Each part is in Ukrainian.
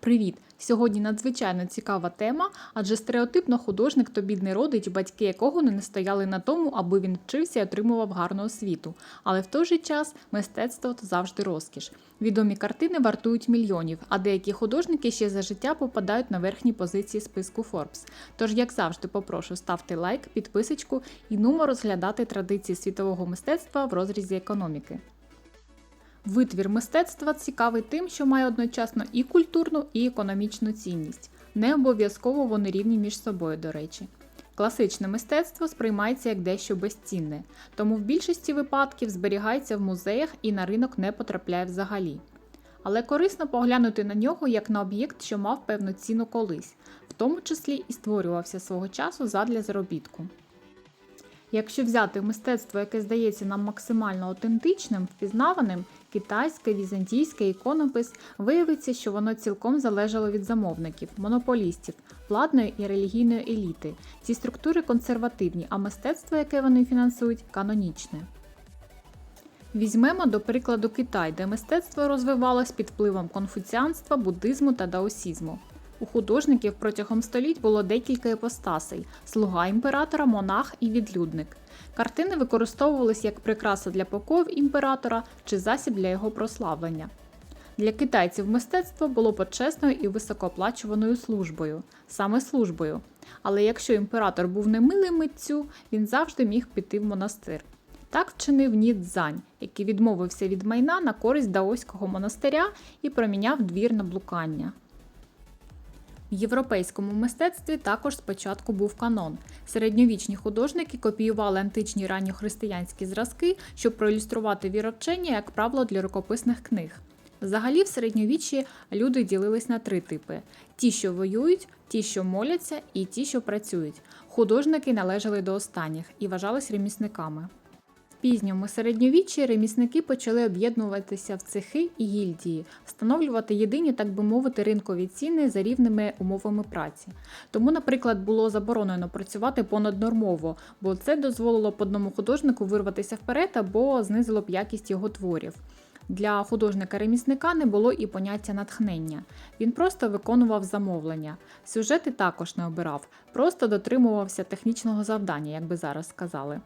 Привіт! Сьогодні надзвичайно цікава тема, адже стереотипно художник то бідний родич, батьки якого не настояли на тому, аби він вчився і отримував гарну освіту. Але в той же час мистецтво то завжди розкіш. Відомі картини вартують мільйонів, а деякі художники ще за життя попадають на верхні позиції списку Forbes. Тож, як завжди, попрошу ставте лайк, підписочку і нумо розглядати традиції світового мистецтва в розрізі економіки. Витвір мистецтва цікавий тим, що має одночасно і культурну, і економічну цінність. Не обов'язково вони рівні між собою, до речі. Класичне мистецтво сприймається як дещо безцінне, тому в більшості випадків зберігається в музеях і на ринок не потрапляє взагалі. Але корисно поглянути на нього як на об'єкт, що мав певну ціну колись, в тому числі і створювався свого часу задля заробітку. Якщо взяти мистецтво, яке здається нам максимально автентичним, впізнаваним, китайське, візантійське іконопис, виявиться, що воно цілком залежало від замовників, монополістів, владної і релігійної еліти. Ці структури консервативні, а мистецтво, яке вони фінансують, канонічне. Візьмемо до прикладу Китай, де мистецтво розвивалось під впливом конфуціанства, буддизму та даосізму. У художників протягом століть було декілька іпостасей слуга імператора, монах і відлюдник. Картини використовувались як прикраса для покоїв імператора чи засіб для його прославлення. Для китайців мистецтво було почесною і високооплачуваною службою, саме службою. Але якщо імператор був немилий митцю, він завжди міг піти в монастир. Так вчинив Ні Цзань, який відмовився від майна на користь даоського монастиря і проміняв двір на блукання. В європейському мистецтві також спочатку був канон. Середньовічні художники копіювали античні ранньохристиянські зразки, щоб проілюструвати віровчення, як правило, для рукописних книг. Взагалі, в середньовіччі люди ділились на три типи: ті, що воюють, ті, що моляться, і ті, що працюють. Художники належали до останніх і вважались ремісниками. Пізньому середньовіччі ремісники почали об'єднуватися в цехи і гільдії, встановлювати єдині, так би мовити, ринкові ціни за рівними умовами праці. Тому, наприклад, було заборонено працювати понаднормово, бо це дозволило б одному художнику вирватися вперед або знизило б якість його творів. Для художника-ремісника не було і поняття натхнення. Він просто виконував замовлення. Сюжети також не обирав, просто дотримувався технічного завдання, як би зараз сказали.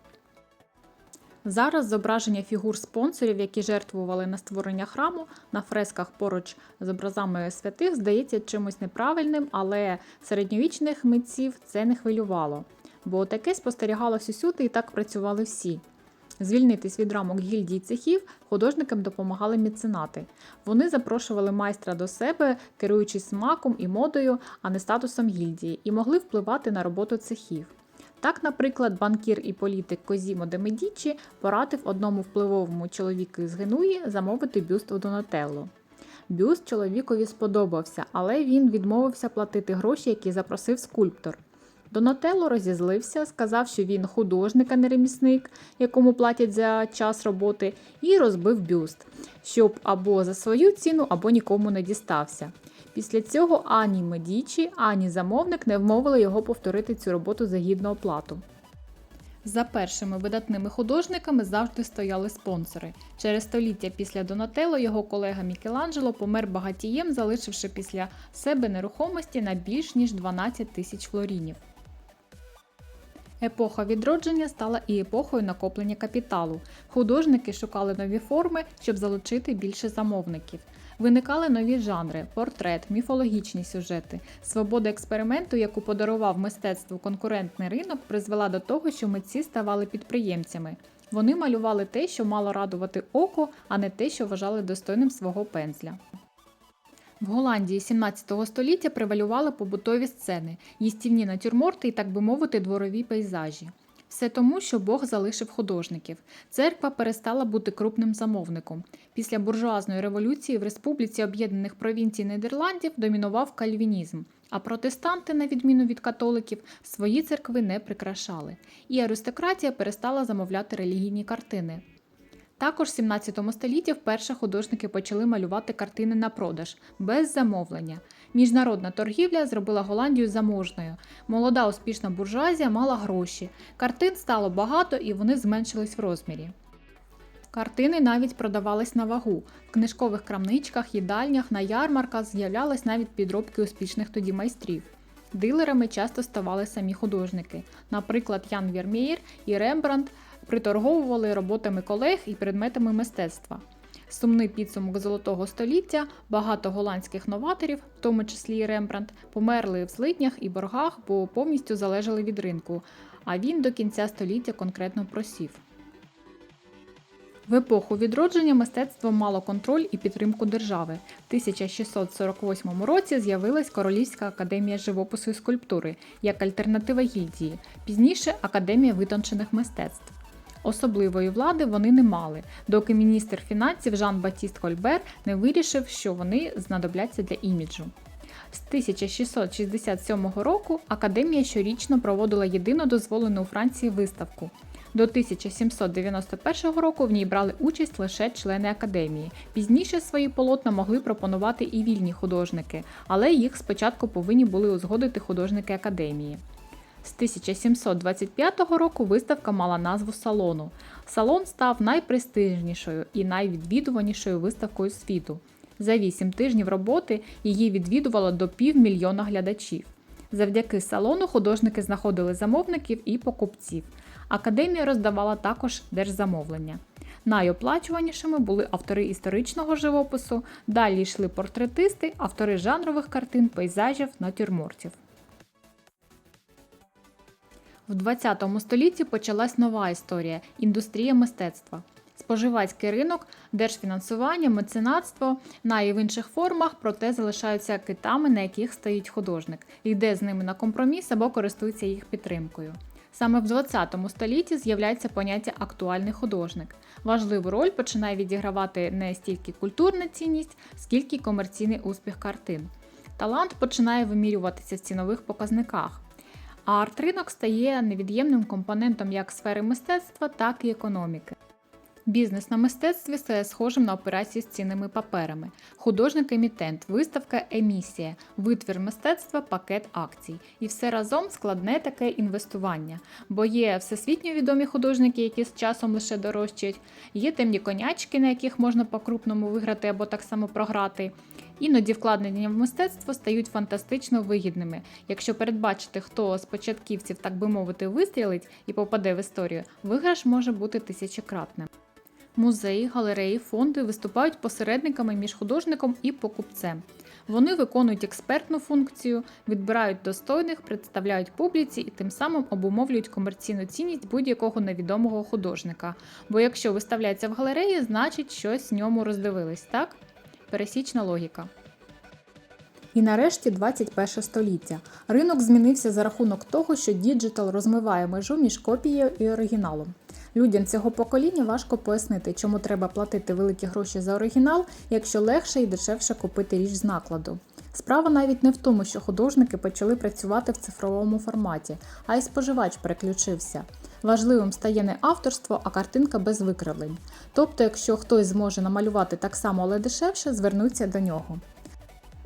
Зараз зображення фігур спонсорів, які жертвували на створення храму на фресках поруч з образами святих, здається чимось неправильним, але середньовічних митців це не хвилювало, бо таке спостерігалось усюди і так працювали всі. Звільнитись від рамок гільдій цехів художникам допомагали меценати. Вони запрошували майстра до себе, керуючись смаком і модою, а не статусом гільдії, і могли впливати на роботу цехів. Так, наприклад, банкір і політик Козімо де Медічі порадив одному впливовому чоловіку з Генуї замовити бюст у Донателло. Бюст чоловікові сподобався, але він відмовився платити гроші, які запросив скульптор. Донателло розізлився, сказав, що він художник, а не ремісник, якому платять за час роботи, і розбив бюст, щоб або за свою ціну, або нікому не дістався. Після цього ані Медічі, ані замовник не вмовили його повторити цю роботу за гідну оплату. За першими видатними художниками завжди стояли спонсори. Через століття після Донателло його колега Мікеланджело помер багатієм, залишивши після себе нерухомості на більш ніж 12 тисяч флорінів. Епоха відродження стала і епохою накоплення капіталу. Художники шукали нові форми, щоб залучити більше замовників. Виникали нові жанри портрет, міфологічні сюжети. Свобода експерименту, яку подарував мистецтву конкурентний ринок, призвела до того, що митці ставали підприємцями. Вони малювали те, що мало радувати око, а не те, що вважали достойним свого пензля. В Голландії 17 століття превалювали побутові сцени, їстівні натюрморти і, так би мовити, дворові пейзажі. Все тому, що Бог залишив художників. Церква перестала бути крупним замовником. Після буржуазної революції в Республіці Об'єднаних Провінцій Нідерландів домінував кальвінізм, а протестанти, на відміну від католиків, свої церкви не прикрашали. І аристократія перестала замовляти релігійні картини. Також в 17 столітті вперше художники почали малювати картини на продаж без замовлення. Міжнародна торгівля зробила Голландію заможною. Молода успішна буржуазія мала гроші. Картин стало багато і вони зменшились в розмірі. Картини навіть продавались на вагу. В книжкових крамничках, їдальнях, на ярмарках з'являлись навіть підробки успішних тоді майстрів. Дилерами часто ставали самі художники. Наприклад, Ян Вірмєєр і Рембрандт приторговували роботами колег і предметами мистецтва. Сумний підсумок золотого століття, багато голландських новаторів, в тому числі і Рембрандт, померли в злиднях і боргах, бо повністю залежали від ринку, а він до кінця століття конкретно просів. В епоху відродження мистецтво мало контроль і підтримку держави. В 1648 році з'явилась Королівська академія живопису і скульптури як альтернатива гільдії, пізніше Академія витончених мистецтв. Особливої влади вони не мали, доки міністр фінансів Жан Батіст Кольбер не вирішив, що вони знадобляться для іміджу. З 1667 року академія щорічно проводила єдину дозволену у Франції виставку. До 1791 року в ній брали участь лише члени академії. Пізніше свої полотна могли пропонувати і вільні художники, але їх спочатку повинні були узгодити художники академії. З 1725 року виставка мала назву салону. Салон став найпрестижнішою і найвідвідуванішою виставкою світу. За 8 тижнів роботи її відвідувало до півмільйона глядачів. Завдяки салону художники знаходили замовників і покупців. Академія роздавала також держзамовлення. Найоплачуванішими були автори історичного живопису, далі йшли портретисти, автори жанрових картин, пейзажів, натюрмортів. В 20 столітті почалась нова історія індустрія мистецтва. Споживацький ринок, держфінансування, меценатство на і в інших формах, проте залишаються китами, на яких стоїть художник, йде з ними на компроміс або користується їх підтримкою. Саме в 20 столітті з'являється поняття актуальний художник. Важливу роль починає відігравати не стільки культурна цінність, скільки комерційний успіх картин. Талант починає вимірюватися в цінових показниках. А арт-ринок стає невід'ємним компонентом як сфери мистецтва, так і економіки. Бізнес на мистецтві стає схожим на операції з цінними паперами. Художник-емітент, виставка емісія, витвір мистецтва, пакет акцій. І все разом складне таке інвестування. Бо є всесвітньо відомі художники, які з часом лише дорожчають, є темні конячки, на яких можна по-крупному виграти або так само програти. Іноді вкладення в мистецтво стають фантастично вигідними. Якщо передбачити, хто з початківців, так би мовити, вистрілить і попаде в історію, виграш може бути тисячократним. Музеї, галереї, фонди виступають посередниками між художником і покупцем. Вони виконують експертну функцію, відбирають достойних, представляють публіці і тим самим обумовлюють комерційну цінність будь-якого невідомого художника. Бо якщо виставляється в галереї, значить щось в ньому роздивились, так? Пересічна логіка. І нарешті 21 століття. Ринок змінився за рахунок того, що діджитал розмиває межу між копією і оригіналом. Людям цього покоління важко пояснити, чому треба платити великі гроші за оригінал, якщо легше і дешевше купити річ з накладу. Справа навіть не в тому, що художники почали працювати в цифровому форматі, а й споживач переключився. Важливим стає не авторство, а картинка без викривлень. Тобто, якщо хтось зможе намалювати так само, але дешевше, звернуться до нього.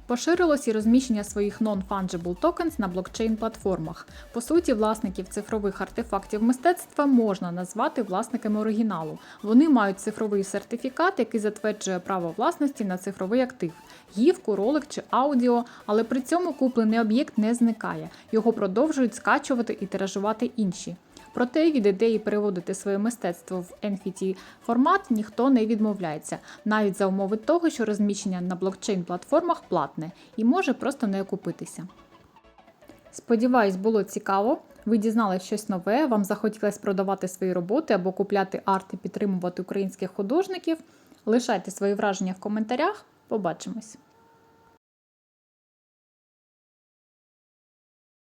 Поширилось і розміщення своїх non-fungible tokens на блокчейн-платформах. По суті, власників цифрових артефактів мистецтва можна назвати власниками оригіналу. Вони мають цифровий сертифікат, який затверджує право власності на цифровий актив, гівку, ролик чи аудіо, але при цьому куплений об'єкт не зникає. Його продовжують скачувати і тиражувати інші. Проте від ідеї переводити своє мистецтво в NFT формат ніхто не відмовляється, навіть за умови того, що розміщення на блокчейн-платформах платне і може просто не окупитися. Сподіваюсь, було цікаво. Ви дізналися щось нове, вам захотілося продавати свої роботи або купляти арт і підтримувати українських художників. Лишайте свої враження в коментарях. Побачимось!